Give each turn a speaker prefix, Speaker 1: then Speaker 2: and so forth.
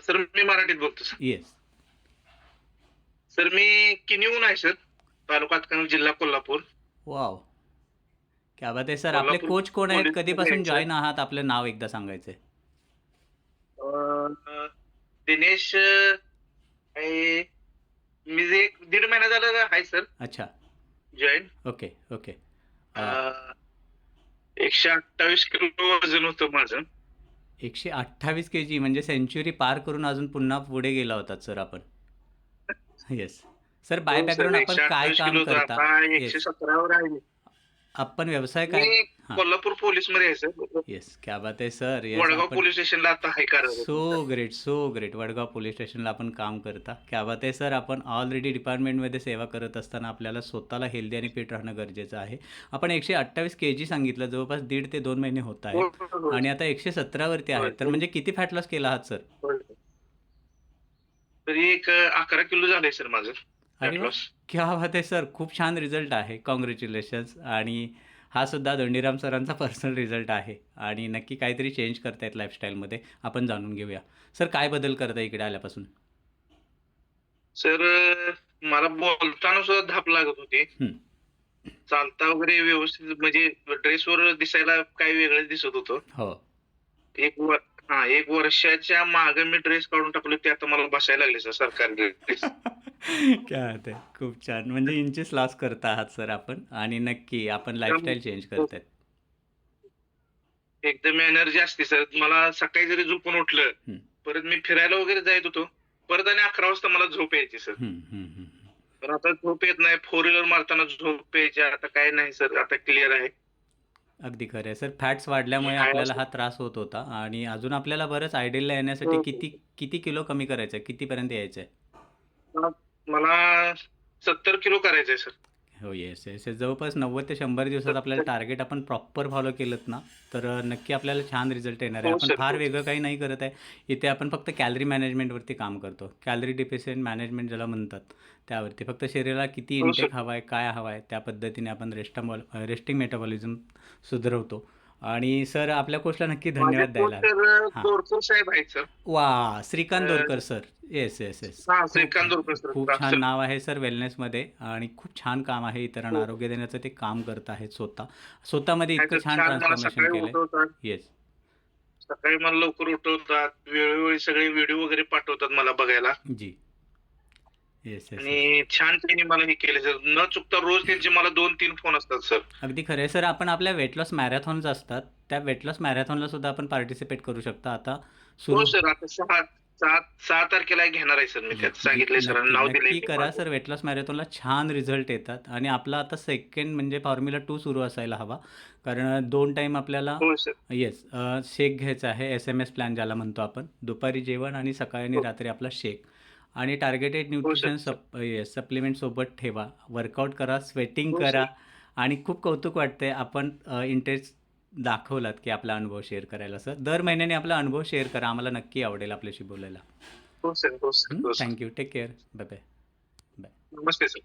Speaker 1: Sir मी मराठीत बोलतो सर.
Speaker 2: येस
Speaker 1: सर मी किनिहून आहे सर. तालुका हातकणंगले जिल्हा कोल्हापूर.
Speaker 2: वाव क्या बात आहे सर. आपले
Speaker 1: कोल्हापूर
Speaker 2: कोच कोण आहेत? कधीपासून जॉईन आहात? आपलं नाव एकदा सांगायचंय.
Speaker 1: अं, दिनेश अं, आहे. मी जे एक दीड महिना झाला आहे सर.
Speaker 2: अच्छा.
Speaker 1: जॉईन
Speaker 2: ओके ओके अं,
Speaker 1: एकशे अठ्ठावीस किलो वजन होतं माझं.
Speaker 2: एकशे अठ्ठावीस के जी म्हणजे सेंच्युरी पार करून अजून पुन्हा पुढे गेला होतात सर आपण येस सर बाय
Speaker 1: हो,
Speaker 2: बॅकग्राऊंड आपण
Speaker 1: 128
Speaker 2: काय काम
Speaker 1: होतं.
Speaker 2: करता
Speaker 1: एकशे सतरावर आहे.
Speaker 2: आपण व्यवसाय काय?
Speaker 1: मी
Speaker 2: हा.
Speaker 1: कोल्हापूर पोलीसमध्ये आहे सर.
Speaker 2: येस क्या बात आहे सर. येस
Speaker 1: वडगाव
Speaker 2: आपण
Speaker 1: पोलीस स्टेशनला आता आहे. कार्यरत.
Speaker 2: So great so great Vadgaon police स्टेशनला आपण काम करता. क्या बात आहे सर. आपण ऑलरेडी डिपार्टमेंटमध्ये सेवा करत असताना आपल्याला स्वतःला हेल्दी आणि फिट राहणं गरजेचं आहे. आपण एकशे अठ्ठावीस के जी सांगितलं. जवळपास दीड ते दोन महिने होत
Speaker 1: हो,
Speaker 2: आहे
Speaker 1: हो, हो.
Speaker 2: आणि आता एकशे सतरावरती आहे तर म्हणजे किती फॅट लॉस केला आहात सर?
Speaker 1: हो. तरी एक अकरा किलो झालंय सर माझं. Loss.
Speaker 2: क्या बात आहे सर खूप छान रिझल्ट आहे. कॉंग्रॅच्युलेशन्स आणि हा सुद्धा दंडीराम सरांचा पर्सनल रिझल्ट आहे. आणि नक्की काहीतरी चेंज करतायत लाईफस्टाईलमध्ये आपण जाणून घेऊया. सर काय बदल करता इकडे आल्यापासून?
Speaker 1: सर मला बोलताना सुद्धा धाप लागत होती. चालता वगैरे व्यवस्थित म्हणजे ड्रेसवर दिसायला काही वेगळंच दिसत होतं.
Speaker 2: हो.
Speaker 1: एक वर हा एक वर्षाच्या मागे मी ड्रेस काढून टाकले ते आता मला बसायला लागले सर सरकारी ड्रेस
Speaker 2: क्या बात आहे. खूप छान. म्हणजे इंचेस लॉस करता आहात सर आपण. आणि नक्की आपण लाईफस्टाईल चेंज करतायत.
Speaker 1: एकदम एनर्जी असते सर मला सकाळी जरी झोपून उठलं
Speaker 2: हम्म.
Speaker 1: परत मी फिरायला वगैरे जायत होतो. परत आणि अकरा वाजता मला झोप यायची सर
Speaker 2: हम्म, हम्म, हम्म.
Speaker 1: पण आता झोप येत नाही. फोर व्हीलर मारताना झोप यायची आता काय नाही सर आता क्लिअर आहे.
Speaker 2: अगदी खरं आहे सर फॅट्स वाढल्यामुळे
Speaker 1: काय
Speaker 2: आपल्याला
Speaker 1: असं-
Speaker 2: हा त्रास होत होता. आणि अजून आपल्याला बरंच आयडियलला येण्यासाठी
Speaker 1: हो.
Speaker 2: किती किती किलो कमी करायचं आहे कितीपर्यंत यायचं आहे
Speaker 1: मला सत्तर किलो करायचंय सर
Speaker 2: हो येस येस येस. जवळपास नव्वद ते शंभर दिवसात आपल्याला टार्गेट आपण प्रॉपर फॉलो केलं ना तर नक्की आपल्याला छान रिझल्ट येणार आहे
Speaker 1: हो,
Speaker 2: आपण. फार वेगळं काही नाही करत आहे इथे आपण फक्त कॅलरी मॅनेजमेंटवरती काम करतो कॅलरी डिफिशियंट मॅनेजमेंट ज्याला म्हणतात त्यावरती फक्त शरीराला किती. इंटेक हवा आहे काय हवा आहे त्या पद्धतीने आपण रेस्टामॉल रेस्टिंग मेटाबॉलिझम सुधारवतो आणि सर आपल्या कोर्सला नक्की धन्यवाद द्यायला. हवे.
Speaker 1: सर दोरकर साहेब आहेत सर.
Speaker 2: वा Shrikant Dorkar sir. Yes yes yes
Speaker 1: हा श्रीकांत दोरकर सर.
Speaker 2: खूप छान नाव आहे सर वेलनेसमध्ये आणि खूप छान काम आहे इतरांना
Speaker 1: हो.
Speaker 2: आरोग्य देण्याचं ते काम करत आहेत स्वतः. स्वतःमध्ये इतकं छान
Speaker 1: मला
Speaker 2: ट्रान्सफॉर्मेशन
Speaker 1: सकाळी
Speaker 2: केलंय.
Speaker 1: उठवतात.
Speaker 2: येस
Speaker 1: सकाळी मला लवकर उठवतात. वेळोवेळी सगळे व्हिडिओ वगैरे पाठवतात मला बघायला.
Speaker 2: जी. येस येस
Speaker 1: आणि छान त्यांनी मला हे केले सर. न चुकता रोज त्यांचे मला दोन तीन फोन असतात सर.
Speaker 2: अगदी खरं आहे सर. आपण आपल्या वेट लॉस मॅरेथॉन्स असतात. त्या वेट लॉस मॅरेथॉनला सुद्धा आपण पार्टिसिपेट करू शकता. आता
Speaker 1: हो
Speaker 2: सुरू.
Speaker 1: सर आता सहा सहा सहा तारखेला घेणार आहे सर मी. त्यात सांगितलंय सर. नाव
Speaker 2: नक्की
Speaker 1: दिलंय
Speaker 2: करा सर. वेट लॉस मॅरेथॉनला छान रिझल्ट येतात. आणि आपला आता सेकंड म्हणजे फॉर्म्युला टू सुरू असायला हवा. कारण दोन टाईम आपल्याला
Speaker 1: हो सर.
Speaker 2: येस शेक घ्यायचा आहे. एस एम एस प्लॅन ज्याला म्हणतो आपण. दुपारी जेवण आणि सकाळी आणि
Speaker 1: हो.
Speaker 2: रात्री आपला शेक आणि टार्गेटेड न्यूट्रिशन. सप सप्लिमेंट सोबत ठेवा. वर्कआउट करा स्वेटिंग करा आणि खूप कौतुक वाटतंय आपण इंटरेस्ट दाखवलात की आपला अनुभव शेअर करायला. सर दर महिन्याने आपला अनुभव शेअर करा. आम्हाला नक्की आवडेल आपल्याशी बोलायला. Thank you take care bye bye
Speaker 1: Namaste sir